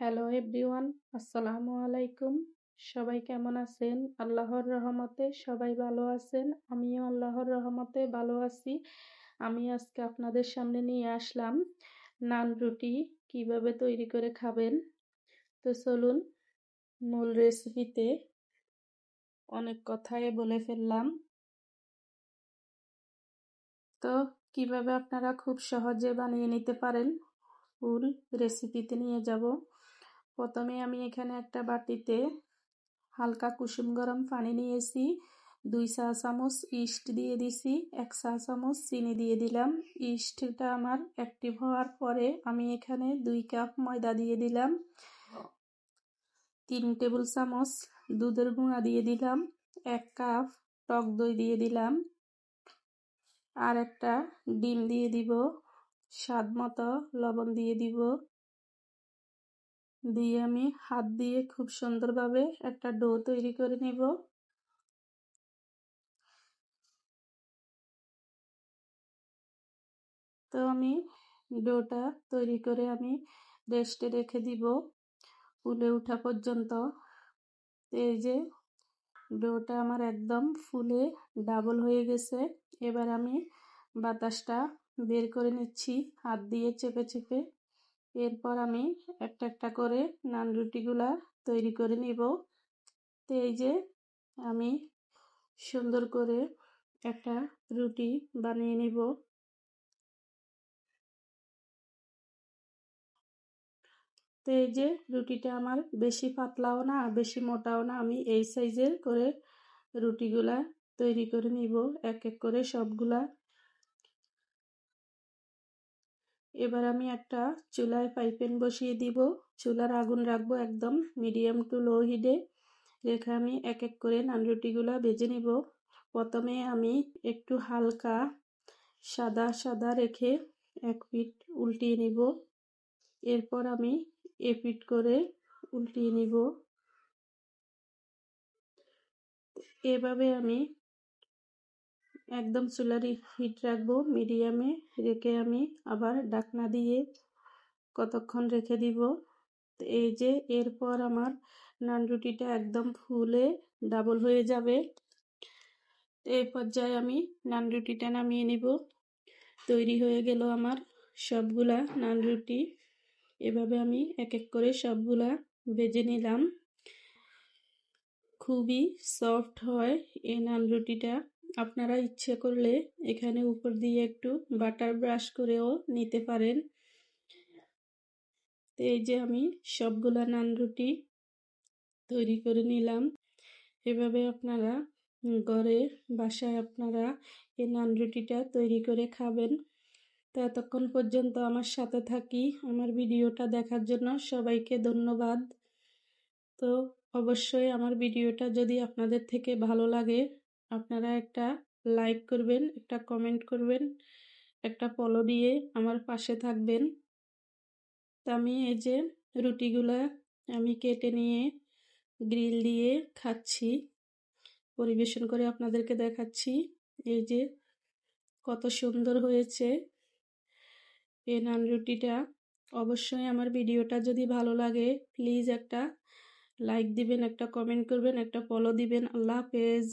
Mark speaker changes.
Speaker 1: Hello everyone, আসসালামু আলাইকুম। সবাই কেমন আছেন? আল্লাহর রহমতে সবাই ভালো আছেন। আমিও আল্লাহর রহমতে ভালো আছি। আমি আজকে আপনাদের সামনে নিয়ে আসলাম নান রুটি কীভাবে তৈরি করে খাবেন। তো চলুন মূল রেসিপিতে অনেক কথাই বলে ফেললাম। তো কীভাবে আপনারা খুব সহজে বানিয়ে নিতে পারেন? ফুল রেসিপিতে নিয়ে যাব। প্রথমে আমি এখানে একটা বাটিতে হালকা কুসুম গরম পানি নিয়েছি, দুই চা চামচ ইস্ট দিয়ে দিছি, এক চা চামচ চিনি দিয়ে দিলাম। ইস্টটা আমার অ্যাক্টিভ হওয়ার পরে আমি এখানে দুই কাপ ময়দা দিয়ে দিলাম, তিন টেবিল চামচ দুধের গুঁড়া দিয়ে দিলাম, এক কাপ টক দই দিয়ে দিলাম, আর একটা ডিম দিয়ে দিব, স্বাদ মতো লবণ দিয়ে দিব। দিয়ে আমি হাত দিয়ে খুব সুন্দরভাবে একটা ডো তৈরি করে নেব। তো আমি ডোটা তৈরি করে আমি রেস্টে রেখে দিব। ফুলে ওঠা পর্যন্ত। এই যে ডোটা আমার একদম ফুলে ডাবল হয়ে গেছে। এবার আমি বাতাসটা বের করে নিচ্ছি। হাত দিয়ে চেপে চেপে এরপর আমি একটা একটা করে নান রুটিগুলা তৈরি করে নিব। তো এই যে আমি সুন্দর করে একটা রুটি বানিয়ে নিব। তো এই যে রুটিটা আমার বেশি পাতলাও না, বেশি মোটাও না, আমি এই সাইজের করে রুটিগুলা তৈরি করে নিব। এক এক করে সবগুলা এবার আমি একটা চুলায় পাইপেন বসিয়ে দিব। চুলার আগুন রাখব একদম মিডিয়াম টু লো হিডে রেখে আমি এক এক করে নান রুটিগুলা বেজে নিব। প্রথমে আমি একটু হালকা সাদা সাদা রেখে এক পিঠ উল্টিয়ে নিব। এরপর আমি এ পিঠ করে উল্টিয়ে নিব। এভাবে আমি একদম চুলার হিট রাখব, মিডিয়ামে রেখে আমি আবার ডাকনা দিয়ে কতক্ষণ রেখে দিব। এই যে এরপর আমার নান রুটিটা একদম ফুলে ডাবল হয়ে যাবে। এই পর্যায়ে আমি নান রুটিটা নামিয়ে নিব। তৈরি হয়ে গেল আমার সবগুলা নান রুটি এভাবে আমি এক এক করে সবগুলা ভেজে নিলাম। খুবই সফট হয় এই নান রুটিটা আপনারা ইচ্ছে করলে এখানে উপর দিয়ে একটু বাটার ব্রাশ করেও নিতে পারেন। তো এই যে আমি সবগুলা নান রুটি তৈরি করে নিলাম। এভাবে আপনারা ঘরে বাসায় আপনারা এই নান রুটিটা তৈরি করে খাবেন। তো এতক্ষণ পর্যন্ত আমার সাথে থাকি। আমার ভিডিওটা দেখার জন্য সবাইকে ধন্যবাদ। তো অবশ্যই আমার ভিডিওটা যদি আপনাদের থেকে ভালো লাগে আপনারা একটা লাইক করবেন, একটা কমেন্ট করবেন, একটা ফলো দিয়ে আমার পাশে থাকবেন। তা আমি এই যে রুটিগুলা আমি কেটে নিয়ে গ্রিল দিয়ে খাচ্ছি, পরিবেশন করে আপনাদেরকে দেখাচ্ছি। এই যে কত সুন্দর হয়েছে এই নান রুটিটা। অবশ্যই আমার ভিডিওটা যদি ভালো লাগে প্লিজ একটা লাইক দিবেন, একটা কমেন্ট করবেন, একটা ফলো দিবেন। আল্লাহ হাফেজ।